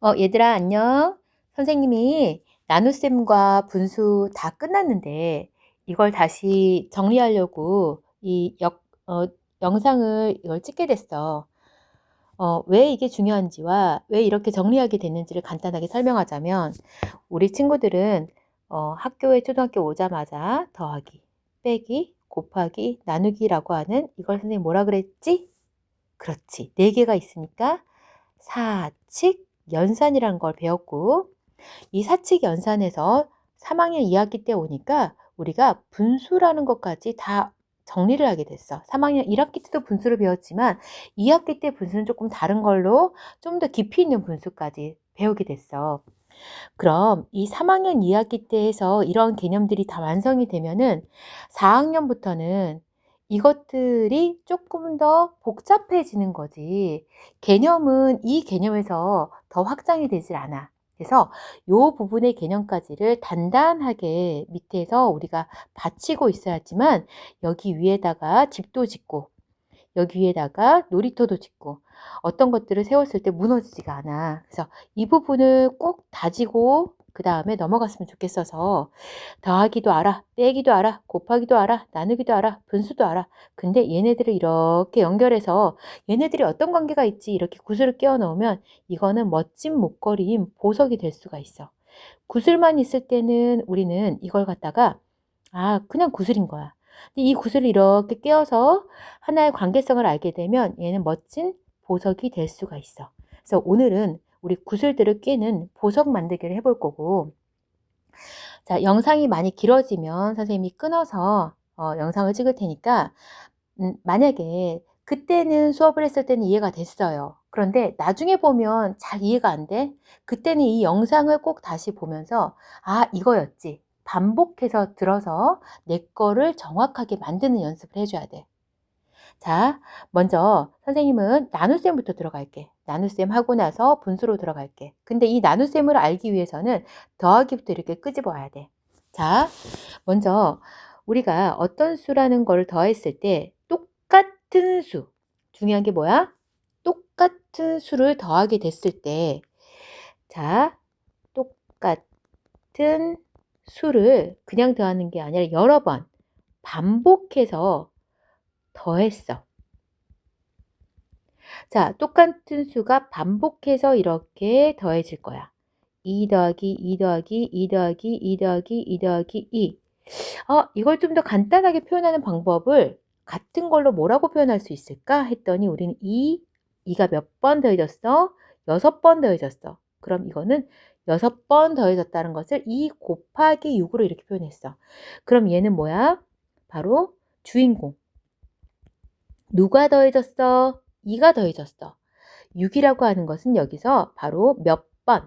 어, 얘들아, 안녕. 선생님이 나눗셈과 분수 다 끝났는데 이걸 다시 정리하려고 이 역, 어, 영상을 이걸 찍게 됐어. 어, 왜 이게 중요한지와 왜 이렇게 정리하게 됐는지를 간단하게 설명하자면 우리 친구들은 어, 학교에 초등학교 오자마자 더하기, 빼기, 곱하기, 나누기라고 하는 이걸 선생님 뭐라 그랬지? 그렇지. 네 개가 있으니까 사칙, 연산이라는 걸 배웠고 이 사칙 연산에서 3학년 2학기 때 오니까 우리가 분수라는 것까지 다 정리를 하게 됐어. 3학년 1학기 때도 분수를 배웠지만 2학기 때 분수는 조금 다른 걸로 좀 더 깊이 있는 분수까지 배우게 됐어. 그럼 이 3학년 2학기 때에서 이런 개념들이 다 완성이 되면은 4학년부터는 이것들이 조금 더 복잡해지는 거지. 개념은 이 개념에서 더 확장이 되질 않아. 그래서 이 부분의 개념까지를 단단하게 밑에서 우리가 받치고 있어야지만 여기 위에다가 집도 짓고 여기 위에다가 놀이터도 짓고 어떤 것들을 세웠을 때 무너지지가 않아. 그래서 이 부분을 꼭 다지고 그 다음에 넘어갔으면 좋겠어서 더하기도 알아, 빼기도 알아, 곱하기도 알아, 나누기도 알아, 분수도 알아. 근데 얘네들을 이렇게 연결해서 얘네들이 어떤 관계가 있지 이렇게 구슬을 끼워 넣으면 이거는 멋진 목걸이인 보석이 될 수가 있어. 구슬만 있을 때는 우리는 이걸 갖다가 아 그냥 구슬인 거야. 이 구슬을 이렇게 끼워서 하나의 관계성을 알게 되면 얘는 멋진 보석이 될 수가 있어. 그래서 오늘은 우리 구슬들을 끼는 보석 만들기를 해볼 거고 자 영상이 많이 길어지면 선생님이 끊어서 어, 영상을 찍을 테니까 음, 만약에 그때는 수업을 했을 때는 이해가 됐어요. 그런데 나중에 보면 잘 이해가 안 돼. 그때는 이 영상을 꼭 다시 보면서 아 이거였지. 반복해서 들어서 내 거를 정확하게 만드는 연습을 해줘야 돼. 자, 먼저 선생님은 나눗셈부터 들어갈게. 나눗셈 하고 나서 분수로 들어갈게. 근데 이 나눗셈을 알기 위해서는 더하기부터 이렇게 끄집어 와야 돼. 자, 먼저 우리가 어떤 수라는 걸 더했을 때 똑같은 수. 중요한 게 뭐야? 똑같은 수를 더하게 됐을 때, 자, 똑같은 수를 그냥 더하는 게 아니라 여러 번 반복해서 더했어. 자, 똑같은 수가 반복해서 이렇게 더해질 거야. 2 더하기 2 더하기 2 더하기 2 더하기 2 더하기 2. 어, 이걸 좀 더 간단하게 표현하는 방법을 같은 걸로 뭐라고 표현할 수 있을까 했더니 우리는 2, 2가 몇 번 더해졌어? 6번 더해졌어. 그럼 이거는 6번 더해졌다는 것을 2 곱하기 6으로 이렇게 표현했어. 그럼 얘는 뭐야? 바로 주인공. 누가 더해졌어? 2가 더해졌어. 6이라고 하는 것은 여기서 바로 몇 번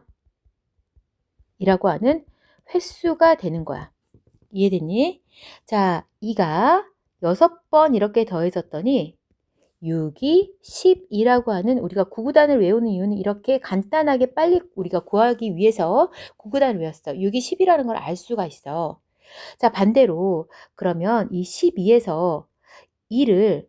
이라고 하는 횟수가 되는 거야. 이해됐니? 자, 2가 6번 이렇게 더해졌더니 6이 12라고 하는 우리가 구구단을 외우는 이유는 이렇게 간단하게 빨리 우리가 구하기 위해서 구구단을 외웠어. 6이 10이라는 걸 알 수가 있어. 자, 반대로 그러면 이 12에서 2를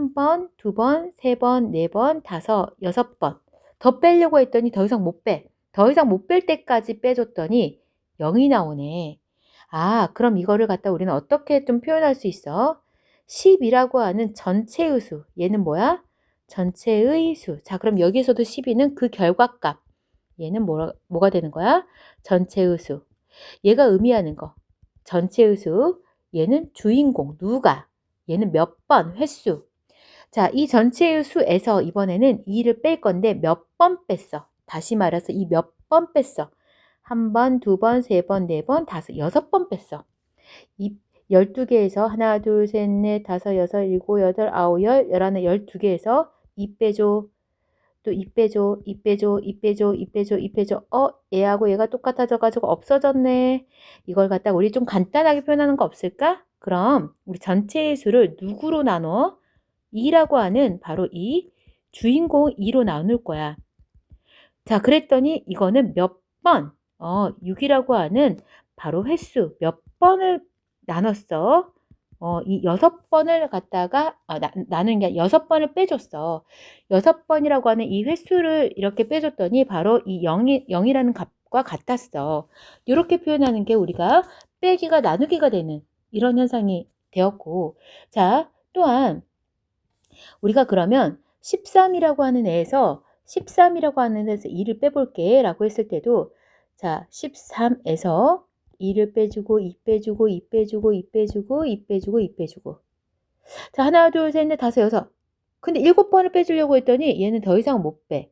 한 번, 두 번, 세 번, 네 번, 다섯, 여섯 번. 더 빼려고 했더니 더 이상 못 빼. 더 이상 못 뺄 때까지 빼줬더니 0이 나오네. 아, 그럼 이거를 갖다 우리는 어떻게 좀 표현할 수 있어? 10이라고 하는 전체의 수. 얘는 뭐야? 전체의 수. 자, 그럼 여기서도 12는 그 결과값. 얘는 뭐가, 뭐가 되는 거야? 전체의 수. 얘가 의미하는 거. 전체의 수. 얘는 주인공, 누가. 얘는 몇 번, 횟수. 자, 이 전체의 수에서 이번에는 2를 뺄 건데 몇 번 뺐어? 다시 말해서 이 몇 번 뺐어? 한 번, 두 번, 세 번, 네 번, 다섯, 여섯 번 뺐어. 이 12개에서 하나, 둘, 셋, 넷, 다섯, 여섯, 일곱, 여덟, 아홉, 열, 열하나, 열두 개에서 2 빼줘. 또 2 빼줘, 2 빼줘, 2 빼줘, 2 빼줘, 2 빼줘. 어, 얘하고 얘가 똑같아져가지고 없어졌네. 이걸 갖다 우리 좀 간단하게 표현하는 거 없을까? 그럼 우리 전체의 수를 누구로 나눠? 2라고 하는 바로 이 주인공 2로 나눌 거야. 자, 그랬더니 이거는 몇 번, 어, 6이라고 하는 바로 횟수 몇 번을 나눴어? 어, 이 여섯 번을 갖다가 아, 나, 나는 게 여섯 번을 빼줬어. 여섯 번이라고 하는 이 횟수를 이렇게 빼줬더니 바로 이 0이, 0이라는 값과 같았어. 이렇게 표현하는 게 우리가 빼기가 나누기가 되는 이런 현상이 되었고 자 또한 우리가 그러면 13이라고 하는 애에서 13이라고 하는 애에서 2를 빼볼게 라고 했을 때도 자 13에서 2를 빼주고 2 빼주고 2 빼주고 2 빼주고 2 빼주고 2 빼주고 자 하나 둘 셋 넷 다섯 여섯 근데 일곱 번을 빼주려고 했더니 얘는 더 이상 못 빼.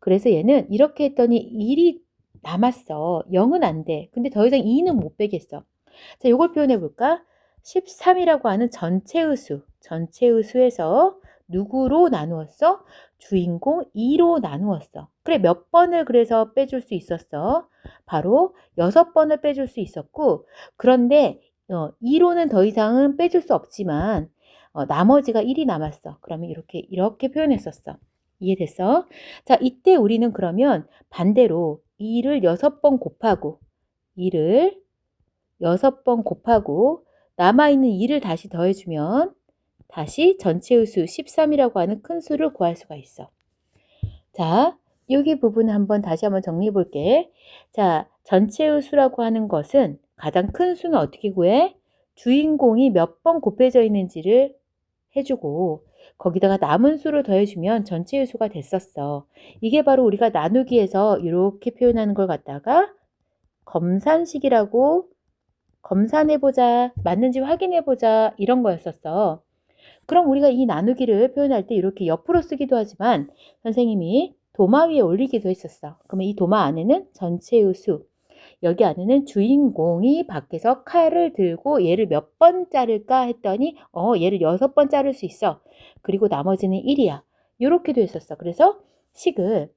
그래서 얘는 이렇게 했더니 1이 남았어. 0은 안 돼. 근데 더 이상 2는 못 빼겠어. 자, 이걸 표현해 볼까? 13이라고 하는 전체 의 수, 전체 의 수에서 누구로 나누었어? 주인공 2로 나누었어. 그래, 몇 번을 그래서 빼줄 수 있었어? 바로 6번을 빼줄 수 있었고, 그런데 어, 2로는 더 이상은 빼줄 수 없지만, 어, 나머지가 1이 남았어. 그러면 이렇게, 이렇게 표현했었어. 이해됐어? 자, 이때 우리는 그러면 반대로 2를 6번 곱하고, 2를 6번 곱하고, 남아있는 2를 다시 더해주면 다시 전체의 수 13이라고 하는 큰 수를 구할 수가 있어. 자, 여기 부분 한번 다시 한번 정리해 볼게. 자, 전체의 수라고 하는 것은 가장 큰 수는 어떻게 구해? 주인공이 몇 번 곱해져 있는지를 해주고 거기다가 남은 수를 더해주면 전체의 수가 됐었어. 이게 바로 우리가 나누기에서 이렇게 표현하는 걸 갖다가 검산식이라고 검산해보자, 맞는지 확인해보자 이런 거였었어. 그럼 우리가 이 나누기를 표현할 때 이렇게 옆으로 쓰기도 하지만 선생님이 도마 위에 올리기도 했었어. 그러면 이 도마 안에는 전체의 수, 여기 안에는 주인공이 밖에서 칼을 들고 얘를 몇 번 자를까 했더니 어 얘를 여섯 번 자를 수 있어. 그리고 나머지는 1이야. 이렇게도 했었어. 그래서 식을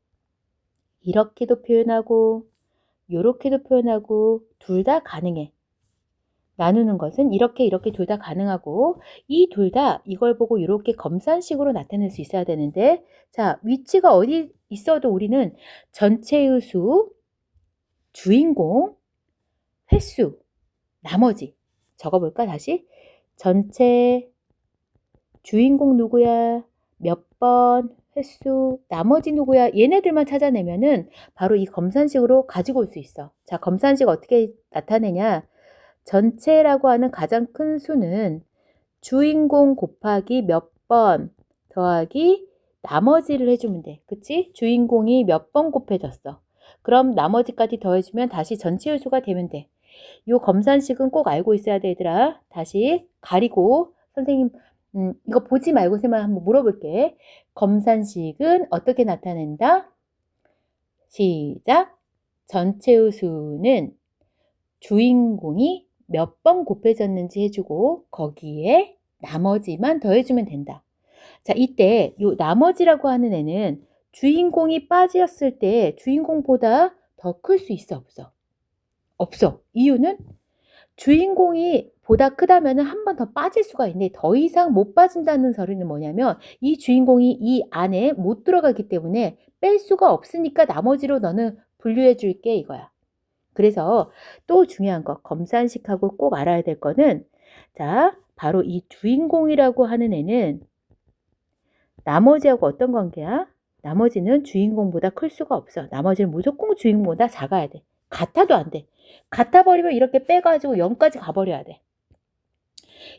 이렇게도 표현하고 이렇게도 표현하고 둘 다 가능해. 나누는 것은 이렇게 이렇게 둘 다 가능하고 이 둘 다 이걸 보고 이렇게 검산식으로 나타낼 수 있어야 되는데 자 위치가 어디 있어도 우리는 전체의 수, 주인공, 횟수, 나머지 적어볼까 다시? 전체 주인공 누구야? 몇 번? 횟수? 나머지 누구야? 얘네들만 찾아내면은 바로 이 검산식으로 가지고 올 수 있어. 자 검산식 어떻게 나타내냐 전체라고 하는 가장 큰 수는 주인공 곱하기 몇 번 더하기 나머지를 해주면 돼. 그치? 주인공이 몇 번 곱해졌어. 그럼 나머지까지 더해주면 다시 전체의 수가 되면 돼. 요 검산식은 꼭 알고 있어야 돼, 얘들아. 다시 가리고 선생님 음, 이거 보지 말고 쌤만 한번 물어볼게. 검산식은 어떻게 나타낸다? 시작. 전체의 수는 주인공이 몇 번 곱해졌는지 해주고 거기에 나머지만 더해주면 된다. 자, 이때 요 나머지라고 하는 애는 주인공이 빠졌을 때 주인공보다 더 클 수 있어 없어? 없어. 이유는 주인공이 보다 크다면 한 번 더 빠질 수가 있는데 더 이상 못 빠진다는 소리는 뭐냐면 이 주인공이 이 안에 못 들어가기 때문에 뺄 수가 없으니까 나머지로 너는 분류해 줄게 이거야. 그래서 또 중요한 거 검산식하고 꼭 알아야 될 거는 자 바로 이 주인공이라고 하는 애는 나머지하고 어떤 관계야? 나머지는 주인공보다 클 수가 없어. 나머지는 무조건 주인공보다 작아야 돼. 같아도 안 돼. 같아 버리면 이렇게 빼가지고 0까지 가버려야 돼.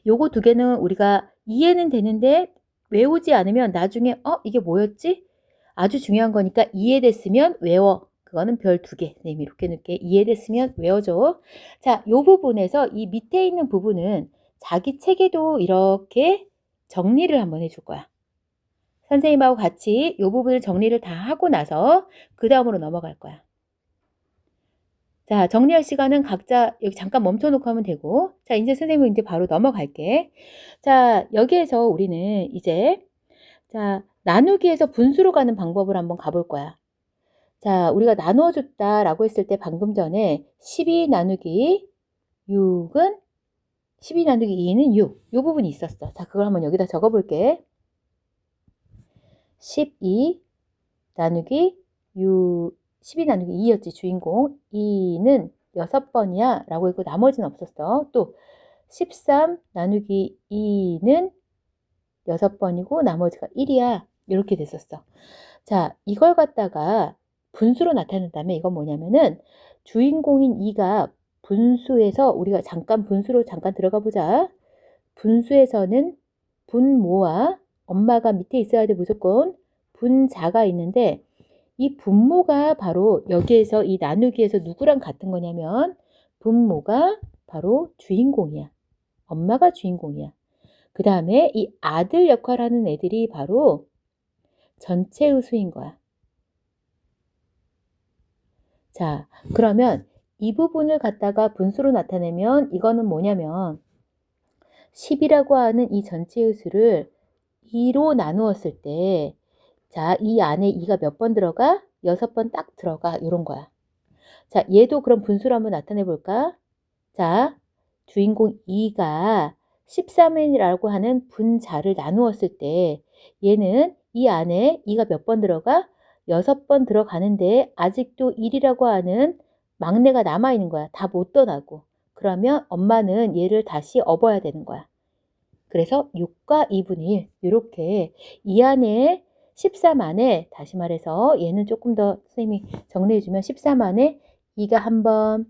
요거 두 개는 우리가 이해는 되는데 외우지 않으면 나중에 어 이게 뭐였지? 아주 중요한 거니까 이해됐으면 외워. 그거는 별 두 개. 선생님이 이렇게 넣게 이해됐으면 외워줘. 자, 요 부분에서 이 밑에 있는 부분은 자기 책에도 이렇게 정리를 한번 해줄 거야. 선생님하고 같이 요 부분을 정리를 다 하고 나서 그 다음으로 넘어갈 거야. 자, 정리할 시간은 각자 여기 잠깐 멈춰놓고 하면 되고. 자, 이제 선생님 이제 바로 넘어갈게. 자, 여기에서 우리는 이제, 자, 나누기에서 분수로 가는 방법을 한번 가볼 거야. 자, 우리가 나누어줬다 라고 했을 때 방금 전에 12 나누기 6은 12 나누기 2는 6. 이 부분이 있었어. 자, 그걸 한번 여기다 적어볼게. 12 나누기 6, 12 나누기 2였지, 주인공. 2는 6번이야. 라고 했고, 나머지는 없었어. 또, 13 나누기 2는 6번이고 나머지가 1이야. 이렇게 됐었어. 자, 이걸 갖다가 분수로 나타낸다면 이건 뭐냐면은 주인공인 2가 분수에서 우리가 잠깐 분수로 잠깐 들어가 보자. 분수에서는 분모와 엄마가 밑에 있어야 돼 무조건 분자가 있는데 이 분모가 바로 여기에서 이 나누기에서 누구랑 같은 거냐면 분모가 바로 주인공이야. 엄마가 주인공이야. 그 다음에 이 아들 역할을 하는 애들이 바로 전체 의 수인 거야. 자, 그러면 이 부분을 갖다가 분수로 나타내면 이거는 뭐냐면 10이라고 하는 이 전체의 수를 2로 나누었을 때 자, 이 안에 2가 몇 번 들어가? 6번 딱 들어가. 이런 거야. 자, 얘도 그럼 분수로 한번 나타내 볼까? 자, 주인공 2가 13n이라고 하는 분자를 나누었을 때 얘는 이 안에 2가 몇 번 들어가? 6번 들어가는데 아직도 1이라고 하는 막내가 남아있는 거야. 다 못 떠나고. 그러면 엄마는 얘를 다시 업어야 되는 거야. 그래서 6과 2분의 1 이렇게 이 안에 13 안에 다시 말해서 얘는 조금 더 선생님이 정리해 주면 13 안에 2가 한 번,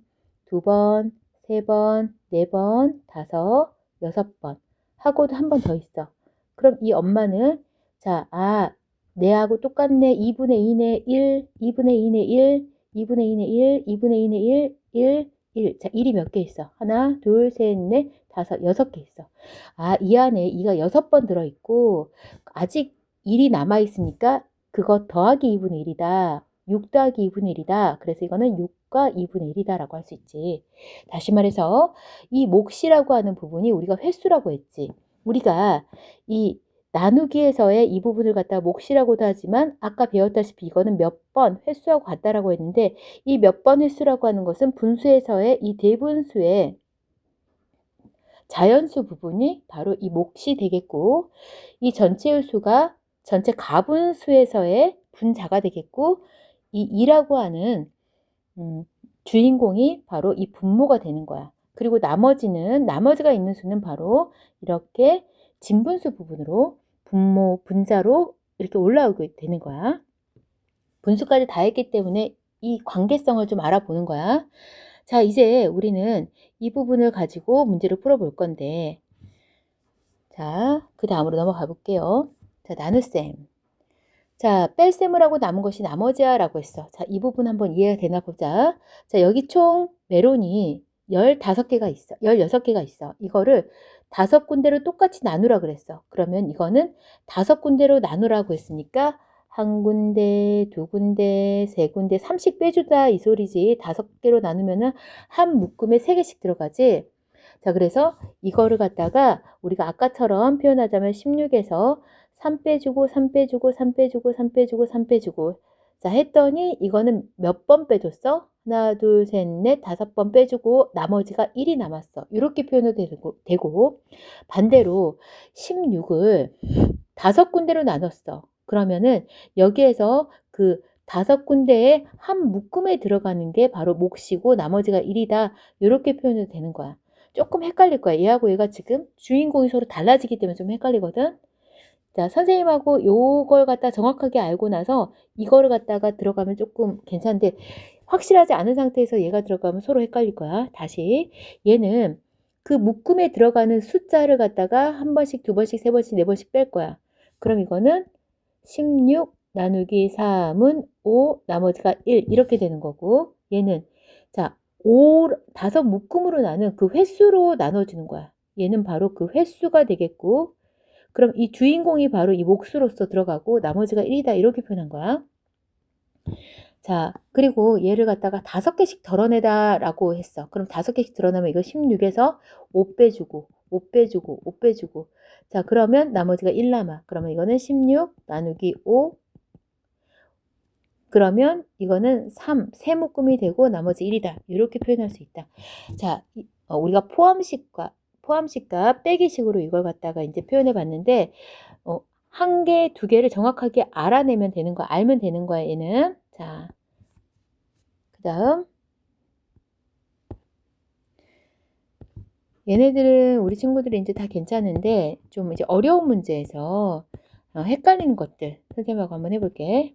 두 번, 세 번, 네 번, 다섯, 여섯 번 하고도 한 번 더 있어. 그럼 이 엄마는 자, 아, 내하고 똑같네. 2분의 2네 1, 2분의 2네 1, 2분의 2네 1, 2분의 2네 1, 1, 1. 자, 1이 몇 개 있어? 하나, 둘, 셋, 넷, 다섯, 여섯 개 있어. 아, 이 안에 2가 여섯 번 들어있고, 아직 1이 남아있으니까 그거 더하기 2분의 1이다. 6 더하기 2분의 1이다. 그래서 이거는 6과 2분의 1이다라고 할 수 있지. 다시 말해서 이 몫이라고 하는 부분이 우리가 횟수라고 했지. 우리가 이 나누기에서의 이 부분을 갖다가 몫이라고도 하지만 아까 배웠다시피 이거는 몇 번 횟수하고 같다라고 했는데 이 몇 번 횟수라고 하는 것은 분수에서의 이 대분수의 자연수 부분이 바로 이 몫이 되겠고 이 전체 의 수가 전체 가분수에서의 분자가 되겠고 이 2라고 하는 음, 주인공이 바로 이 분모가 되는 거야. 그리고 나머지는 나머지가 있는 수는 바로 이렇게 진분수 부분으로 분모 분자로 이렇게 올라오게 되는 거야. 분수까지 다 했기 때문에 이 관계성을 좀 알아보는 거야. 자, 이제 우리는 이 부분을 가지고 문제를 풀어볼 건데, 자, 그 다음으로 넘어가 볼게요. 자, 나눗셈. 자, 뺄셈을 하고 남은 것이 나머지야 라고 했어. 자, 이 부분 한번 이해가 되나 보자. 자, 여기 총 메론이 15개가 있어. 16개가 있어. 이거를 다섯 군데로 똑같이 나누라 그랬어. 그러면 이거는 다섯 군데로 나누라고 했으니까 한 군데, 두 군데, 세 군데, 30 빼주다 이 소리지. 다섯 개로 나누면은 한 묶음에 세 개씩 들어가지. 자, 그래서 이거를 갖다가 우리가 아까처럼 표현하자면 16에서 3 빼주고, 3 빼주고, 3 빼주고, 3 빼주고, 3 빼주고. 자, 했더니 이거는 몇 번 빼줬어? 하나, 둘, 셋, 넷, 다섯 번 빼주고 나머지가 1이 남았어. 이렇게 표현이 되고, 되고 반대로 16을 다섯 군데로 나눴어. 그러면은 여기에서 그 다섯 군데에 한 묶음에 들어가는 게 바로 몫이고 나머지가 1이다. 이렇게 표현이 되는 거야. 조금 헷갈릴 거야. 얘하고 얘가 지금 주인공이 서로 달라지기 때문에 좀 헷갈리거든. 자, 선생님하고 요걸 갖다 정확하게 알고 나서 이거를 갖다가 들어가면 조금 괜찮은데 확실하지 않은 상태에서 얘가 들어가면 서로 헷갈릴 거야. 다시 얘는 그 묶음에 들어가는 숫자를 갖다가 한 번씩, 두 번씩, 세 번씩, 네 번씩 뺄 거야. 그럼 이거는 16 나누기 3은 5, 나머지가 1 이렇게 되는 거고 얘는 자, 5 다섯 묶음으로 나는 그 횟수로 나눠주는 거야. 얘는 바로 그 횟수가 되겠고 그럼 이 주인공이 바로 이 몫으로서 들어가고 나머지가 1이다 이렇게 표현한 거야. 자, 그리고 얘를 갖다가 다섯 개씩 덜어내다라고 했어. 그럼 다섯 개씩 덜어내면 이거 16에서 5 빼주고, 5 빼주고, 5 빼주고. 자, 그러면 나머지가 1 남아. 그러면 이거는 16 나누기 5. 그러면 이거는 3, 세 묶음이 되고 나머지 1이다. 이렇게 표현할 수 있다. 자, 어, 우리가 포함식과 포함식과 빼기식으로 이걸 갖다가 이제 표현해 봤는데 어, 한 개, 두 개를 정확하게 알아내면 되는 거, 알면 되는 거야, 얘는. 자, 그 다음 얘네들은 우리 친구들이 이제 다 괜찮은데 좀 이제 어려운 문제에서 어, 헷갈리는 것들 선생님하고 한번 해볼게.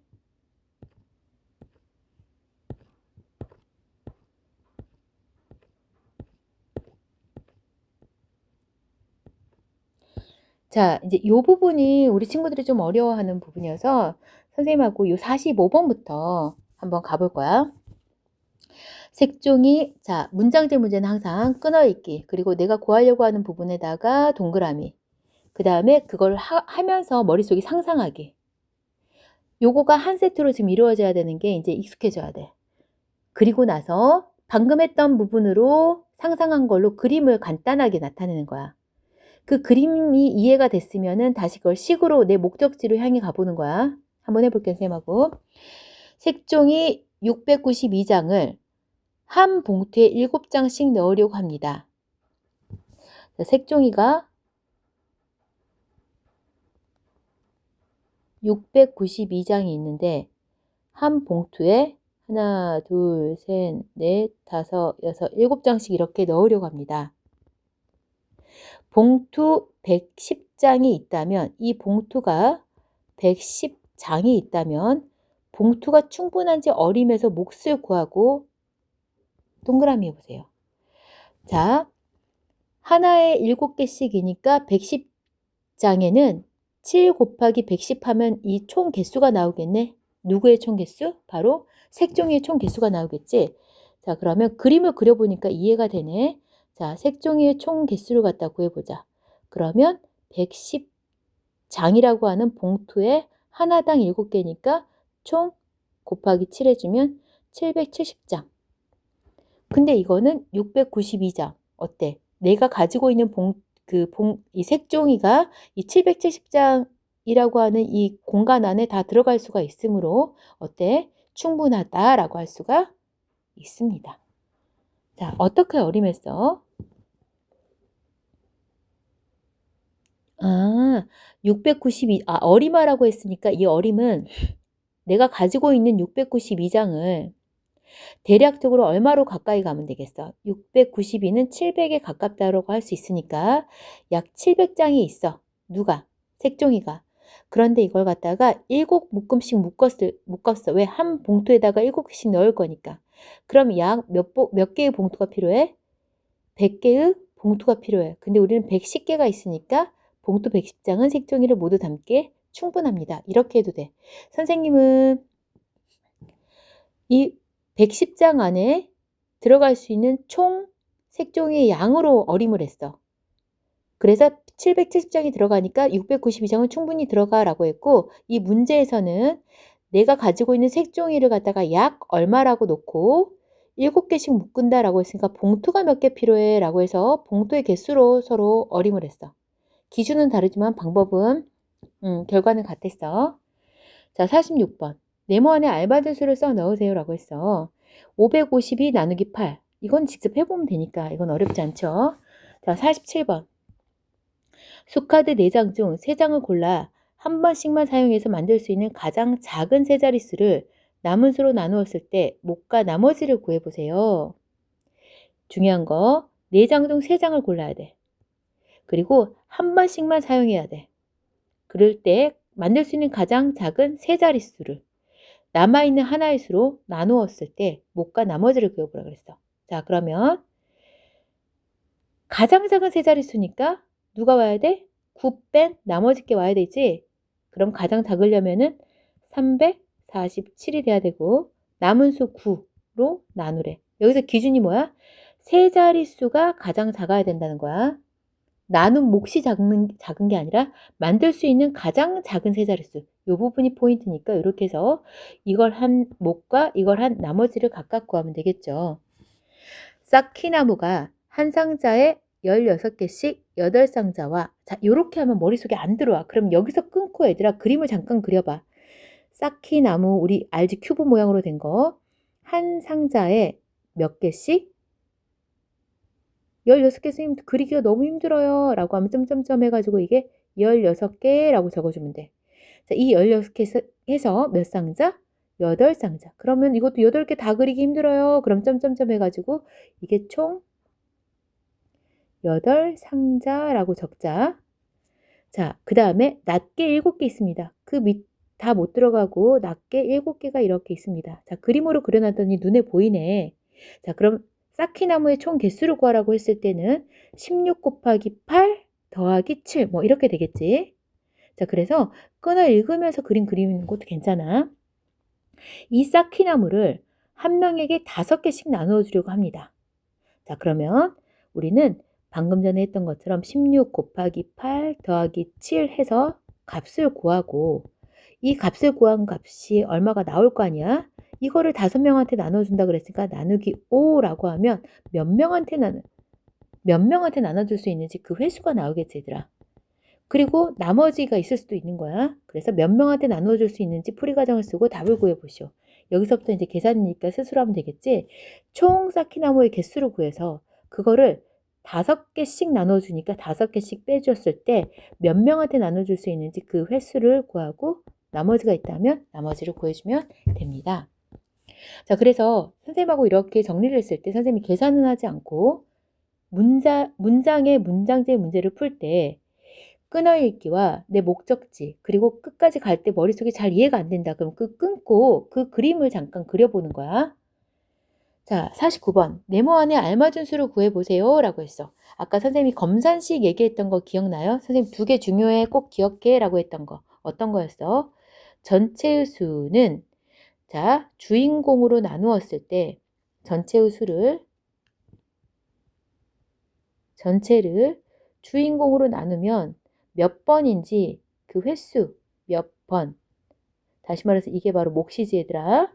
자, 이제 요 부분이 우리 친구들이 좀 어려워하는 부분이어서 선생님하고 요 45번부터 한번 가볼 거야. 색종이, 자, 문장제 문제는 항상 끊어읽기, 그리고 내가 구하려고 하는 부분에다가 동그라미, 그 다음에 그걸 하, 면서 머릿속에 상상하기. 요거가 한 세트로 지금 이루어져야 되는 게 이제 익숙해져야 돼. 그리고 나서 방금 했던 부분으로 상상한 걸로 그림을 간단하게 나타내는 거야. 그 그림이 이해가 됐으면은 다시 그걸 식으로 내 목적지로 향해 가보는 거야. 한번 해볼게요, 선생님하고. 색종이 692장을 한 봉투에 7장씩 넣으려고 합니다. 색종이가 692장이 있는데 한 봉투에 하나, 둘, 셋, 넷, 다섯, 여섯, 일곱 장씩 이렇게 넣으려고 합니다. 봉투 110장이 있다면 이 봉투가 110장이 있다면 봉투가 충분한지 어림에서 몫을 구하고 동그라미 해보세요. 자, 하나에 7개씩이니까 110장에는 7 곱하기 110 하면 이 총 개수가 나오겠네. 누구의 총 개수? 바로 색종이의 총 개수가 나오겠지. 자, 그러면 그림을 그려보니까 이해가 되네. 자, 색종이의 총 개수를 갖다 구해보자. 그러면 110장이라고 하는 봉투에 하나당 7개니까 총 곱하기 7 해주면 770장. 근데 이거는 692장. 어때? 내가 가지고 있는 봉, 그 봉, 이 색종이가 이 770장이라고 하는 이 공간 안에 다 들어갈 수가 있으므로 어때? 충분하다라고 할 수가 있습니다. 자, 어떻게 어림했어? 아, 692, 아, 어림하라고 했으니까 이 어림은 내가 가지고 있는 692장을 대략적으로 얼마로 가까이 가면 되겠어? 692는 700에 가깝다고 할 수 있으니까 약 700장이 있어. 누가? 색종이가. 그런데 이걸 갖다가 7 묶음씩 묶었어. 묶었어. 왜? 한 봉투에다가 7개씩 넣을 거니까. 그럼 약 몇, 몇 개의 봉투가 필요해? 100개의 봉투가 필요해. 근데 우리는 110개가 있으니까 봉투 110장은 색종이를 모두 담게 충분합니다. 이렇게 해도 돼. 선생님은 이 110장 안에 들어갈 수 있는 총 색종이의 양으로 어림을 했어. 그래서 770장이 들어가니까 692장은 충분히 들어가라고 했고 이 문제에서는 내가 가지고 있는 색종이를 갖다가 약 얼마라고 놓고 7개씩 묶은다라고 했으니까 봉투가 몇 개 필요해 라고 해서 봉투의 개수로 서로 어림을 했어. 기준은 다르지만 방법은 음, 결과는 같았어. 자 46번 네모 안에 알바드 수를 써 넣으세요 라고 했어. 552 나누기 8. 이건 직접 해보면 되니까 이건 어렵지 않죠. 자 47번 수카드 4장 중 3장을 골라 한 번씩만 사용해서 만들 수 있는 가장 작은 세 자릿수를 남은 수로 나누었을 때 목과 나머지를 구해보세요. 중요한 거 4장 중 3장을 골라야 돼. 그리고 한 번씩만 사용해야 돼. 그럴 때 만들 수 있는 가장 작은 세 자릿수를 남아있는 하나의 수로 나누었을 때 목과 나머지를 그려보라 그랬어. 자, 그러면 가장 작은 세 자릿수니까 누가 와야 돼? 9 뺀 나머지 게 와야 되지. 그럼 가장 작으려면은 347이 돼야 되고 남은 수 9로 나누래. 여기서 기준이 뭐야? 세 자릿수가 가장 작아야 된다는 거야. 나눈 몫이 작은, 작은 게 아니라 만들 수 있는 가장 작은 세 자릿수. 이 부분이 포인트니까 이렇게 해서 이걸 한 목과 이걸 한 나머지를 각각 구하면 되겠죠. 싹키나무가 한 상자에 16개씩 8상자와 자 이렇게 하면 머릿속에 안 들어와. 그럼 여기서 끊고 얘들아 그림을 잠깐 그려봐. 싹키나무 우리 알지 큐브 모양으로 된 거 한 상자에 몇 개씩 16개 선생님 그리기가 너무 힘들어요. 라고 하면 점점점 해가지고 이게 16개라고 적어주면 돼. 자, 이 16개 해서 몇 상자? 8상자. 그러면 이것도 8개 다 그리기 힘들어요. 그럼 점점점 해가지고 이게 총 8 상자라고 적자. 자, 그 다음에 낮게 7개 있습니다. 그 밑 다 못 들어가고 낮게 7개가 이렇게 있습니다. 자, 그림으로 그려놨더니 눈에 보이네. 자, 그럼 쌓기나무의 총 개수를 구하라고 했을 때는 16 곱하기 8 더하기 7, 뭐 이렇게 되겠지. 자, 그래서 끈을 읽으면서 그림 그리는 것도 괜찮아. 이 쌓기나무를 한 명에게 다섯 개씩 나누어 주려고 합니다. 자, 그러면 우리는 방금 전에 했던 것처럼 16 곱하기 8 더하기 7 해서 값을 구하고 이 값을 구한 값이 얼마가 나올 거 아니야? 이거를 다섯 명한테 나눠준다 그랬으니까 나누기 5라고 하면 몇 명한테 나눠 몇 명한테 나눠줄 수 있는지 그 회수가 나오겠지 얘들아. 그리고 나머지가 있을 수도 있는 거야. 그래서 몇 명한테 나눠줄 수 있는지 풀이 과정을 쓰고 답을 구해보시오. 여기서부터 이제 계산이니까 스스로 하면 되겠지. 총 쌓기나무의 개수를 구해서 그거를 다섯 개씩 나눠주니까 다섯 개씩 빼줬을 때 몇 명한테 나눠줄 수 있는지 그 횟수를 구하고 나머지가 있다면 나머지를 구해주면 됩니다. 자, 그래서 선생님하고 이렇게 정리를 했을 때 선생님이 계산은 하지 않고 문자, 문장의 문장제 문제를 풀 때 끊어읽기와 내 목적지 그리고 끝까지 갈 때 머릿속에 잘 이해가 안 된다. 그럼 그 끊고 그 그림을 잠깐 그려보는 거야. 자, 49번. 네모 안에 알맞은 수를 구해보세요. 라고 했어. 아까 선생님이 검산식 얘기했던 거 기억나요? 선생님 두 개 중요해. 꼭 기억해. 라고 했던 거. 어떤 거였어? 전체의 수는 자, 주인공으로 나누었을 때 전체의 수를 전체를 주인공으로 나누면 몇 번인지 그 횟수 몇 번. 다시 말해서 이게 바로 몫이지 얘들아.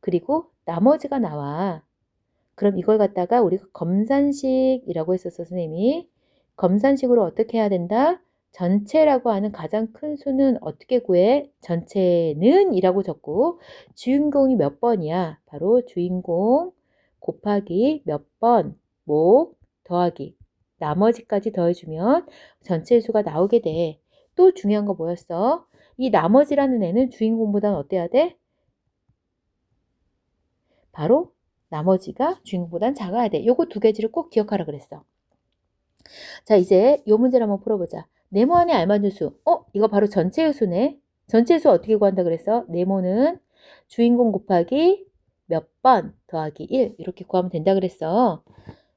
그리고 나머지가 나와. 그럼 이걸 갖다가 우리가 검산식이라고 했었어 선생님이. 검산식으로 어떻게 해야 된다? 전체라고 하는 가장 큰 수는 어떻게 구해? 전체는 이라고 적고 주인공이 몇 번이야? 바로 주인공 곱하기 몇 번, 목 더하기 나머지까지 더해주면 전체 수가 나오게 돼. 또 중요한 거 뭐였어? 이 나머지라는 애는 주인공보다는 어때야 돼? 바로 나머지가 주인공보다는 작아야 돼. 요거 두 가지를 꼭 기억하라 그랬어. 자, 이제 요 문제를 한번 풀어보자. 네모 안에 알맞은 수. 어? 이거 바로 전체의 수네. 전체의 수 어떻게 구한다 그랬어? 네모는 주인공 곱하기 몇 번 더하기 1 이렇게 구하면 된다 그랬어.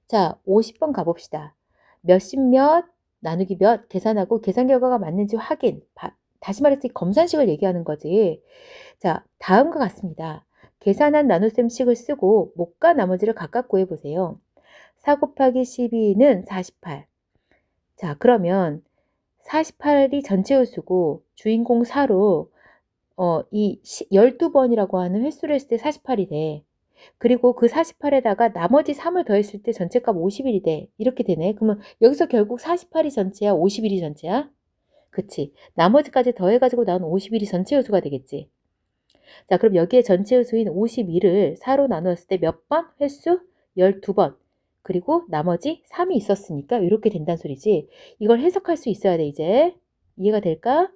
자, 50번 가봅시다. 몇십 몇 나누기 몇 계산하고 계산 결과가 맞는지 확인. 바, 다시 말해서 검산식을 얘기하는 거지. 자, 다음과 같습니다. 계산한 나눗셈식을 쓰고 목과 나머지를 각각 구해보세요. 4 곱하기 12는 48. 자, 그러면 48이 전체 횟수고 주인공 4로 어, 이 12번이라고 하는 횟수를 했을 때 48이 돼. 그리고 그 48에다가 나머지 3을 더했을 때 전체값 50일이 돼. 이렇게 되네. 그러면 여기서 결국 48이 전체야? 51이 전체야? 그치. 나머지까지 더해가지고 나온 51이 전체 요수가 되겠지. 자, 그럼 여기에 전체 요수인 51을 4로 나누었을 때 몇 번? 횟수? 12번. 그리고 나머지 3이 있었으니까 이렇게 된다는 소리지. 이걸 해석할 수 있어야 돼, 이제. 이해가 될까?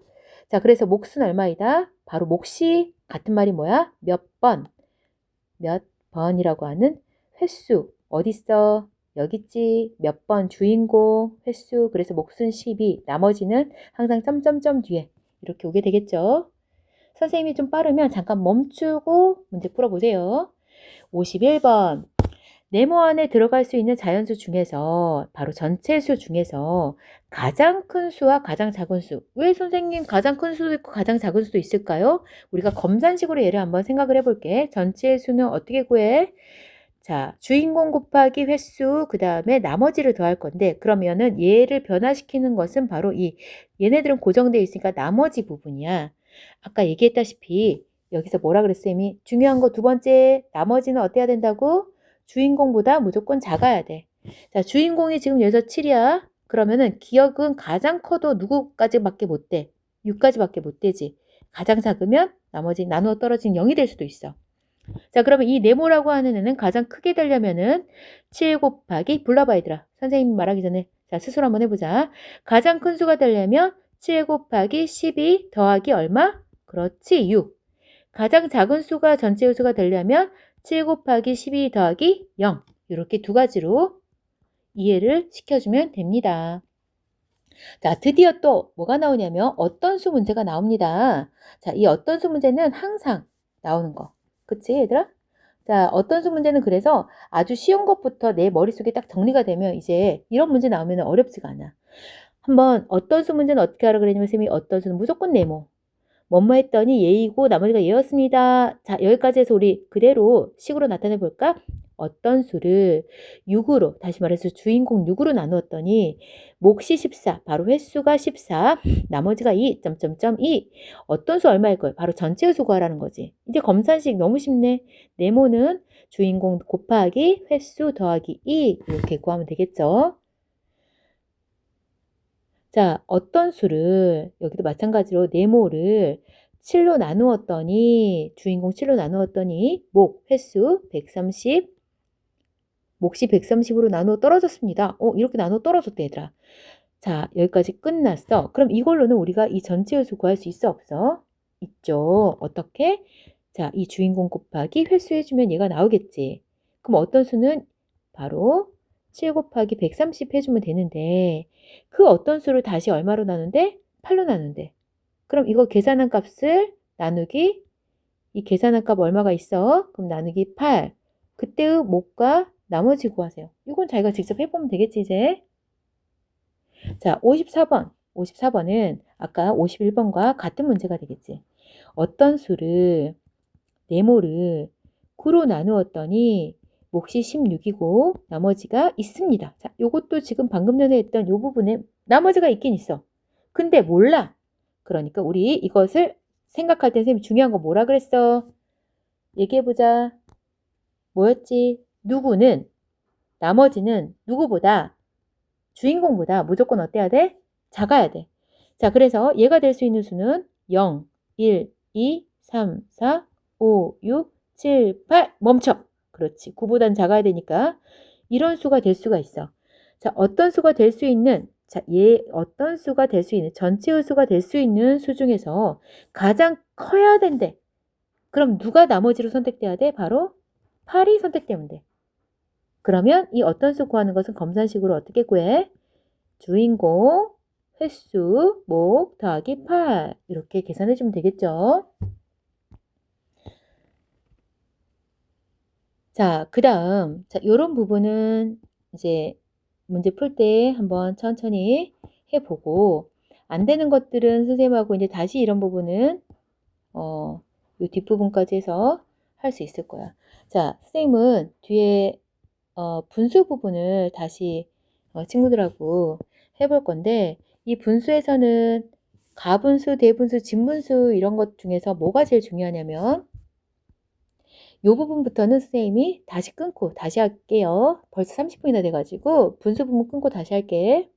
자, 그래서 몫은 얼마이다? 바로 몫이 같은 말이 뭐야? 몇 번, 몇 번이라고 하는 횟수. 어딨어? 여기 있지. 몇 번 주인공 횟수. 그래서 몫은 12. 나머지는 항상 점점점 뒤에 이렇게 오게 되겠죠. 선생님이 좀 빠르면 잠깐 멈추고 문제 풀어보세요. 51번. 네모 안에 들어갈 수 있는 자연수 중에서 바로 전체 수 중에서 가장 큰 수와 가장 작은 수. 왜 선생님 가장 큰 수도 있고 가장 작은 수도 있을까요? 우리가 검산식으로 예를 한번 생각을 해볼게. 전체 수는 어떻게 구해? 자, 주인공 곱하기 횟수, 그 다음에 나머지를 더할 건데, 그러면은 얘를 변화시키는 것은 바로 이, 얘네들은 고정되어 있으니까 나머지 부분이야. 아까 얘기했다시피, 여기서 뭐라 그랬어, 이미? 중요한 거 두 번째, 나머지는 어때야 된다고? 주인공보다 무조건 작아야 돼. 자, 주인공이 지금 여기서 7이야. 그러면은 기억은 가장 커도 누구까지밖에 못 돼. 6까지밖에 못 되지. 가장 작으면 나머지 나누어 떨어진 0이 될 수도 있어. 자, 그러면 이 네모라고 하는 애는 가장 크게 되려면은 7 곱하기 불러봐 얘들아. 선생님이 말하기 전에 자, 스스로 한번 해보자. 가장 큰 수가 되려면 7 곱하기 12 더하기 얼마? 그렇지, 6. 가장 작은 수가 전체 수가 되려면 7 곱하기 12 더하기 0. 이렇게 두 가지로 이해를 시켜주면 됩니다. 자, 드디어 또 뭐가 나오냐면 어떤 수 문제가 나옵니다. 자, 이 어떤 수 문제는 항상 나오는 거. 그치, 얘들아? 자, 어떤 수 문제는 그래서 아주 쉬운 것부터 내 머릿속에 딱 정리가 되면 이제 이런 문제 나오면 어렵지가 않아. 한번 어떤 수 문제는 어떻게 하라 그랬냐면 쌤이 어떤 수는 무조건 네모. 뭐뭐 했더니 예이고 나머지가 예였습니다. 자, 여기까지 해서 우리 그대로 식으로 나타내 볼까? 어떤 수를 6으로, 다시 말해서 주인공 6으로 나누었더니 몫이 14, 바로 횟수가 14, 나머지가 2, 점점점 2. 어떤 수 얼마일 거예요? 바로 전체 수 구하라는 거지. 이제 검산식 너무 쉽네. 네모는 주인공 곱하기 횟수 더하기 2 이렇게 구하면 되겠죠. 자, 어떤 수를 여기도 마찬가지로 네모를 7로 나누었더니 주인공 7로 나누었더니 목 횟수 130 몫이 130으로 나누어 떨어졌습니다. 어, 이렇게 나누어 떨어졌대 얘들아. 자, 여기까지 끝났어. 그럼 이걸로는 우리가 이 전체 수 구할 수 있어 없어? 있죠. 어떻게? 자, 이 주인공 곱하기 횟수 해주면 얘가 나오겠지. 그럼 어떤 수는 바로 7 곱하기 130 해주면 되는데 그 어떤 수를 다시 얼마로 나눈대? 8로 나눈대. 그럼 이거 계산한 값을 나누기 이 계산한 값 얼마가 있어? 그럼 나누기 8. 그때의 목과 나머지 구하세요. 이건 자기가 직접 해보면 되겠지 이제. 자, 54번. 54번은 아까 51번과 같은 문제가 되겠지. 어떤 수를 네모를 9로 나누었더니 몫이 16이고 나머지가 있습니다. 자, 요것도 지금 방금 전에 했던 요 부분에 나머지가 있긴 있어. 근데 몰라. 그러니까 우리 이것을 생각할 때 선생님이 중요한 거 뭐라 그랬어? 얘기해보자. 뭐였지? 누구는 나머지는 누구보다 주인공보다 무조건 어때야 돼? 작아야 돼. 자, 그래서 얘가 될 수 있는 수는 0, 1, 2, 3, 4, 5, 6, 7, 8 멈춰. 그렇지. 9보단 작아야 되니까 이런 수가 될 수가 있어. 자, 어떤 수가 될 수 있는 자, 얘 어떤 수가 될 수 있는 전체의 수가 될 수 있는 수 중에서 가장 커야 된대. 그럼 누가 나머지로 선택돼야 돼? 바로 8이 선택되면 돼. 그러면 이 어떤 수 구하는 것은 검산식으로 어떻게 구해? 주인공, 횟수, 목 더하기 8 이렇게 계산해 주면 되겠죠. 자, 그 다음, 자, 요런 부분은 이제 문제 풀 때 한번 천천히 해보고, 안 되는 것들은 선생님하고 이제 다시 이런 부분은, 어, 요 뒷부분까지 해서 할 수 있을 거야. 자, 선생님은 뒤에, 어, 분수 부분을 다시 어, 친구들하고 해볼 건데, 이 분수에서는 가분수, 대분수, 진분수 이런 것 중에서 뭐가 제일 중요하냐면, 이 부분부터는 선생님이 다시 끊고 다시 할게요. 벌써 30분이나 돼가지고 분수 부분 끊고 다시 할게.